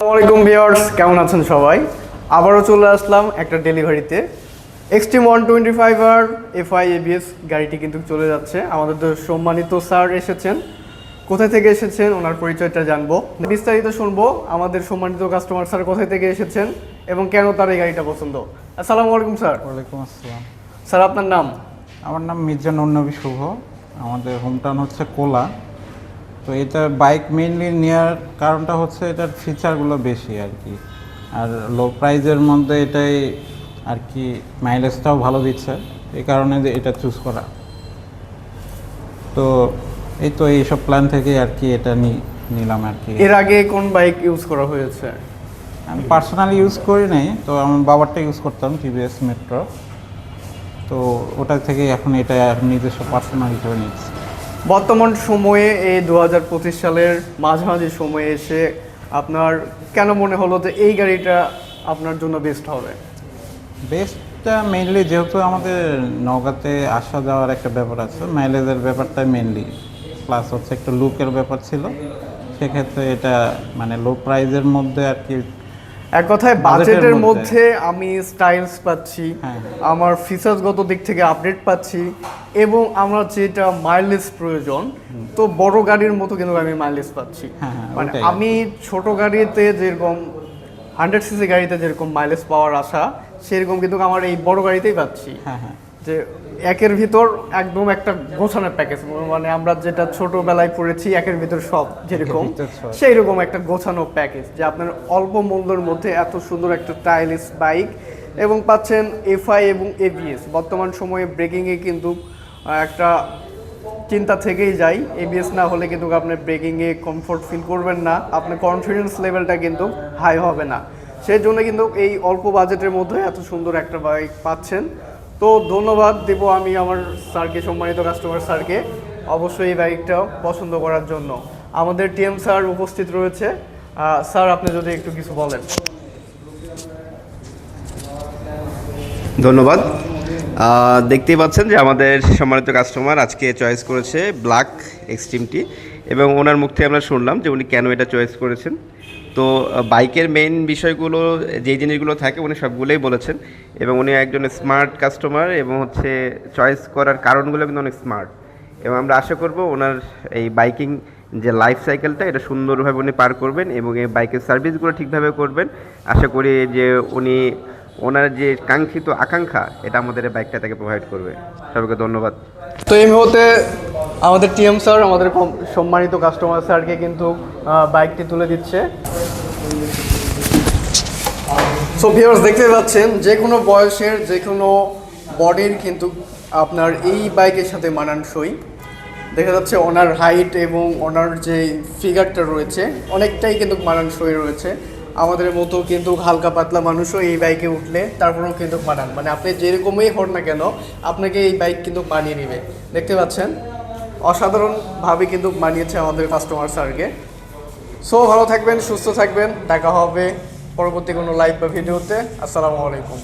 আসসালামাইকুম ভিউয়ার্স কেমন আছেন সবাই? আবারও চলে আসলাম একটা ডেলিভারিতে। এক্সট্রিম ওয়ান টোয়েন্টি ফাইভ আর এফআই এবিএস গাড়িটি কিন্তু চলে যাচ্ছে। আমাদের তো সম্মানিত স্যার এসেছেন। কোথায় থেকে এসেছেন? ওনার পরিচয়টা জানব। বিস্তারিত শুনব আমাদের সম্মানিত কাস্টমার স্যার কোথায় থেকে এসেছেন এবং কেন তার এই গাড়িটা পছন্দ। আসসালামু আলাইকুম স্যার। ওয়ালাইকুম আসসালাম। স্যার আপনার নাম? আমার নাম মির্জা নন্নবী শুভ। আমাদের হোমটাউন হচ্ছে কোলা। তো এটা বাইক মেইনলি নেওয়ার কারণটা হচ্ছে এটার ফিচারগুলো বেশি আর কি। আর লো প্রাইজের মধ্যে এটাই আর কি মাইলেজটাও ভালো দিচ্ছে। এই কারণে যে এটা চুজ করা। তো এই তো এইসব প্ল্যান থেকে আর কি এটা নি- নিলাম আর কি। এর আগে কোন বাইক ইউজ করা হয়েছে? আমি পার্সোনালি ইউজ করি নাই তো আমার বাবারটা ইউজ করতাম টিভিএস মেট্রো তো ওটা থেকে এখন এটা নিজস্ব পার্সোনাল হিসেবে নিচ্ছি। বর্তমান সময়ে এই দু হাজার পঁচিশ সালের মাঝামাঝি সময়ে এসে আপনার কেন মনে হলো যে এই গাড়িটা আপনার জন্য বেস্ট হবে বেস্টটা মেইনলি যেহেতু আমাদের নওগাঁতে আসা যাওয়ার একটা ব্যাপার আছে মাইলেজের ব্যাপারটা মেইনলি প্লাস হচ্ছে একটা লুকের ব্যাপার ছিল সেক্ষেত্রে এটা মানে লো প্রাইজের মধ্যে আর কি এক কথায় বাজেটের মধ্যে। মধ্যে আমি স্টাইলস পাচ্ছি হ্যাঁ। আমার ফিচার্সগত দিক থেকে আপডেট পাচ্ছি এবং আমার যেটা মাইলেজ প্রয়োজন। তো বড় গাড়ির মতো কিন্তু আমি মাইলেজ পাচ্ছি। হ্যাঁ, হ্যাঁ, মানে আমি ছোট গাড়িতে যেরকম হান্ড্রেড সিসি গাড়িতে যেরকম মাইলেজ পাওয়ার আশা সেরকম কিন্তু আমার এই বড় গাড়িতেই পাচ্ছি। হ্যাঁ যে একের ভিতর একদম একটা গোছানো প্যাকেজ মানে আমরা যেটা ছোটবেলায় পড়েছি একের ভিতর সব যেরকম সেই রকম একটা গোছানো প্যাকেজ যে আপনার অল্প মূল্যের মধ্যে এত সুন্দর একটা স্টাইলিশ বাইক এবং পাচ্ছেন এফআই এবং এবিএস বর্তমান সময়ে ব্রেকিংয়ে কিন্তু একটা চিন্তা থেকেই যায় এবিএস না হলে কিন্তু আপনি ব্রেকিংয়ে কমফোর্ট ফিল করবেন না। আপনার কনফিডেন্স লেভেলটা কিন্তু হাই হবে না। সেই জন্য কিন্তু এই অল্প বাজেটের মধ্যে এত সুন্দর একটা বাইক পাচ্ছেন। তো ধন্যবাদ দেব আমি আমার স্যারকে, সম্মানিত কাস্টমার স্যারকে, অবশ্যই এই বাইকটা পছন্দ করার জন্য। আমাদের টিএম স্যার উপস্থিত রয়েছে। স্যার, আপনি যদি একটু কিছু বলেন। ধন্যবাদ। দেখতেই পাচ্ছেন যে আমাদের সম্মানিত কাস্টমার আজকে চয়েস করেছে ব্ল্যাক এক্সট্রিমটি এবং ওনার মুখ থেকে আমরা শুনলাম যে উনি কেন এটা চয়েস করেছেন। তো বাইকের মেইন বিষয়গুলো যে জিনিসগুলো থাকে উনি সবগুলোই বলেছেন এবং উনি একজন স্মার্ট কাস্টমার এবং হচ্ছে চয়েস করার কারণগুলো কিন্তু অনেক স্মার্ট এবং আমরা আশা করব ওনার এই বাইকিং যে লাইফ সাইকেলটা এটা সুন্দরভাবে উনি পার করবেন এবং এই বাইকের সার্ভিসগুলো ঠিকভাবে করবেন। আশা করি যে উনি ওনার যে কাঙ্ক্ষিত আকাঙ্ক্ষা, এটা আমাদের বাইকটা তাকে প্রোভাইড করবে। সবাইকে ধন্যবাদ। তো এই মুহূর্তে আমাদের টিএম স্যার, আমাদের সম্মানিত কাস্টমার স্যারকে কিন্তু বাইকটি তুলে দিচ্ছে। সো ভিউয়ার্স দেখতে পাচ্ছেন, যে কোনো বয়সের যে কোনো বডির কিন্তু আপনার এই বাইকের সাথে মানানসই। দেখা যাচ্ছে ওনার হাইট এবং ওনার যে ফিগারটা রয়েছে, অনেকটাই কিন্তু মানানসই রয়েছে। আমাদের মতো কিন্তু হালকা পাতলা মানুষও এই বাইকে উঠলে তারপরেও কিন্তু মানান মানে আপনি যেরকমই হন না কেন, আপনাকে এই বাইক কিন্তু মানিয়ে নেবে। দেখতে পাচ্ছেন? অসাধারণভাবে কিন্তু মানিয়েছে আমাদের কাস্টমার স্যারকে। সো ভালো থাকবেন, সুস্থ থাকবেন। দেখা হবে পরবর্তী কোনো লাইভ বা ভিডিওতে আসসালামু আলাইকুম।